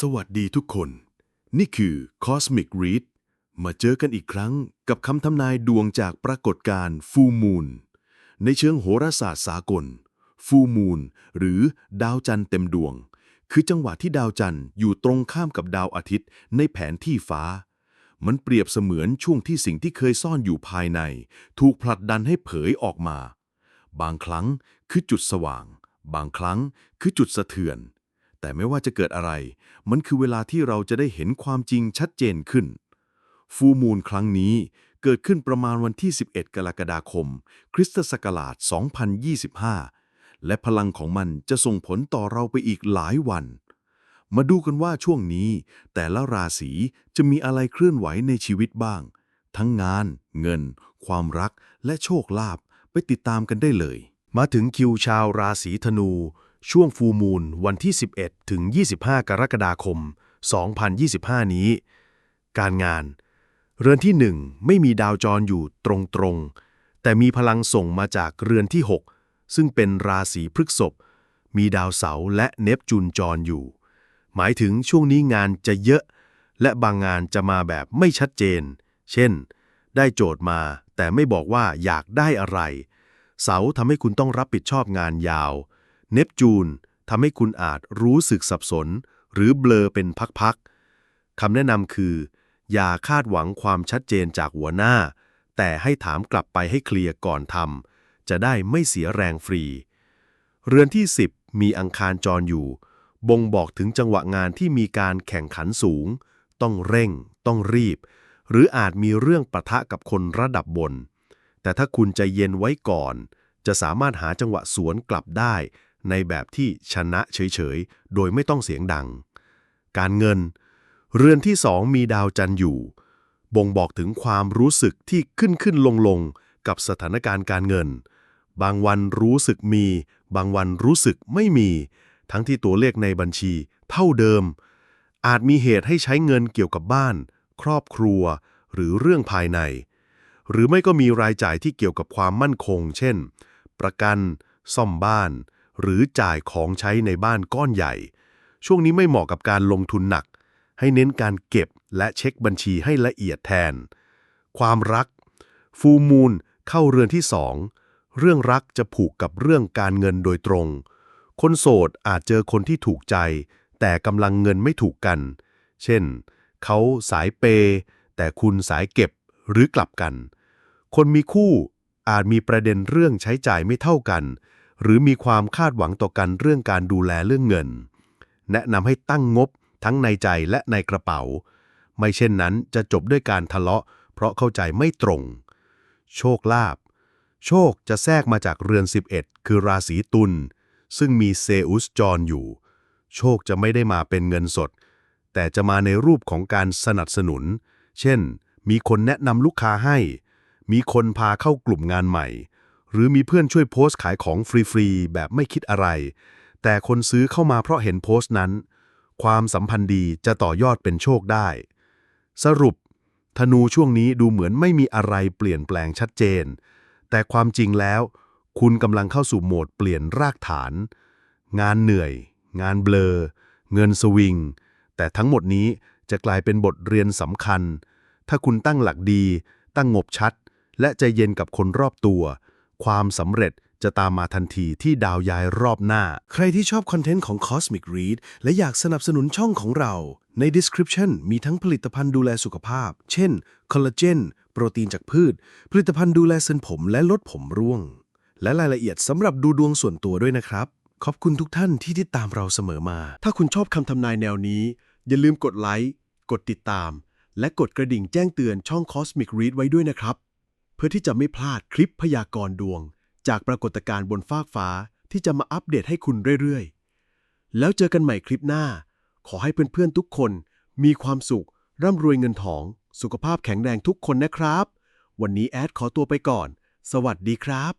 สวัสดีทุกคน นี่คือ Cosmic Read มาเจอกันอีกครั้งกับคำทำนายดวงจากปรากฏการณ์ฟูมูลในเชิงโหราศาสตร์สากลฟูมูลหรือดาวจันทร์เต็มดวง คือจังหวะที่ดาวจันทร์อยู่ตรงข้ามกับดาวอาทิตย์ในแผนที่ฟ้า มันเปรียบเสมือนช่วงที่สิ่งที่เคยซ่อนอยู่ภายใน ถูกผลักดันให้เผยออกมา บางครั้งคือจุดสว่าง บางครั้งคือจุดสะเทือน แต่ไม่ว่าจะเกิดอะไร มันคือเวลาที่เราจะได้เห็นความจริงชัดเจนขึ้น ฟูมูลครั้งนี้เกิดขึ้นประมาณวันที่ 11 กรกฎาคม คริสตศักราช 2025 และพลังของมันจะส่งผลต่อเราไปอีกหลายวัน มาดูกันว่าช่วงนี้ แต่ละราศีจะมีอะไรเคลื่อนไหวในชีวิตบ้าง ทั้งงาน เงิน ความรักและโชคลาภไปติดตามกันได้เลย มาถึงคิวชาวราศีธนู ช่วงฟูมูลวันที่ 11 ถึง 25 กรกฎาคม 2025 นี้ การงาน เรือนที่ 1 ไม่มีดาวจรอยู่ตรงๆ แต่มีพลังส่งมาจากเรือนที่ 6 ซึ่งเป็นราศีพฤกษภมีดาวเสาร์และเนปจูนจรอยู่ หมายถึงช่วงนี้งานจะเยอะ และบางงานจะมาแบบไม่ชัดเจน เช่น ได้โจทย์มาแต่ไม่บอกว่าอยากได้อะไร เสาทำให้คุณต้องรับผิดชอบงานยาว เนปจูนทำให้คุณอาจรู้สึกสับสน หรือเบลอเป็นพักๆคำแนะนำคือ อย่าคาดหวังความชัดเจนจากหัวหน้า แต่ให้ถามกลับไปให้เคลียร์ก่อนทำจะได้ไม่เสียแรงฟรี เรือนที่ 10 มีอังคารจรอยู่ บ่งบอกถึงจังหวะงานที่มีการแข่งขันสูง ต้องเร่ง ต้องรีบ หรืออาจมีเรื่องปะทะกับคนระดับบน แต่ถ้าคุณใจเย็นไว้ก่อนจะสามารถหาจังหวะสวนกลับได้ ในแบบที่ชนะเฉยๆ โดยไม่ต้องเสียงดัง การเงิน เรือนที่สองมีดาวจันทร์อยู่ บ่งบอกถึงความรู้สึกที่ขึ้นขึ้นลงลงๆกับสถานการณ์การเงิน บางวันรู้สึกมี บางวันรู้สึกไม่มี ทั้งที่ตัวเลขในบัญชีเท่าเดิม อาจมีเหตุให้ใช้เงินเกี่ยวกับบ้าน ครอบครัว หรือเรื่องภายใน หรือไม่ก็มีรายจ่ายที่เกี่ยวกับความมั่นคง เช่น ประกัน ซ่อมบ้าน หรือจ่ายของใช้ในบ้านก้อนใหญ่ ช่วงนี้ไม่เหมาะกับการลงทุนหนัก ให้เน้นการเก็บและเช็คบัญชีให้ละเอียดแทน ความรัก ฟูมูลเข้าเรือนที่สองเรื่องรักจะผูกกับเรื่องการเงินโดยตรง คนโสดอาจเจอคนที่ถูกใจ แต่กำลังเงินไม่ถูกกัน เช่น เขาสายเปย์แต่คุณสายเก็บหรือกลับกัน คนมีคู่อาจมีประเด็นเรื่องใช้จ่ายไม่เท่ากัน หรือมีความคาดหวังต่อกันเรื่องการดูแลเรื่องเงิน แนะนำให้ตั้งงบทั้งในใจและในกระเป๋า ไม่เช่นนั้นจะจบด้วยการทะเลาะ เพราะเข้าใจไม่ตรง โชคลาภโชคจะแทรกมาจากเรือน 11 คือราศีตุลซึ่งมีเซอุสจรอยู่ โชคจะไม่ได้มาเป็นเงินสด แต่จะมาในรูปของการสนับสนุน เช่น มีคนแนะนำลูกค้าให้ มีคนพาเข้ากลุ่มงานใหม่ หรือมีเพื่อนช่วยโพสต์ขายของฟรีๆ แบบไม่คิดอะไร แต่คนซื้อเข้ามาเพราะเห็นโพสต์นั้น ความสัมพันธ์ดีจะต่อยอดเป็นโชคได้ สรุป ธนูช่วงนี้ดูเหมือนไม่มีอะไรเปลี่ยนแปลงชัดเจน แต่ความจริงแล้ว คุณกำลังเข้าสู่โหมดเปลี่ยนรากฐาน งานเหนื่อย งานเบลอ เงินสวิง แต่ทั้งหมดนี้จะกลายเป็นบทเรียนสำคัญ ถ้าคุณตั้งหลักดี ตั้งงบชัด และใจเย็นกับคนรอบตัว ความสำเร็จจะตามมาทันทีที่ดาวย้ายรอบหน้า ใครที่ชอบคอนเทนต์ของ Cosmic Read และอยากสนับสนุนช่องของเรา ใน description มีทั้งผลิตภัณฑ์ดูแลสุขภาพ เช่น คอลลาเจน โปรตีนจากพืช ผลิตภัณฑ์ดูแลเส้นผมและลดผมร่วง และรายละเอียดสำหรับดูดวงส่วนตัวด้วยนะครับ ขอบคุณทุกท่านที่ติดตามเราเสมอมา ถ้าคุณชอบคำทำนายแนวนี้ อย่าลืมกดไลค์ กดติดตาม และกดกระดิ่งแจ้งเตือนช่อง Cosmic Read ไว้ด้วยนะครับ พื่อที่จะไม่พลาดคลิปพยากรณ์ดวง จากปรากฏการณ์บนฟากฟ้าที่จะมาอัปเดตให้คุณเรื่อยๆ แล้วเจอกันใหม่คลิปหน้า ขอให้เพื่อนๆทุกคนมีความสุข ร่ำรวยเงินทอง สุขภาพแข็งแรงทุกคนนะครับ วันนี้แอดขอตัวไปก่อน สวัสดีครับ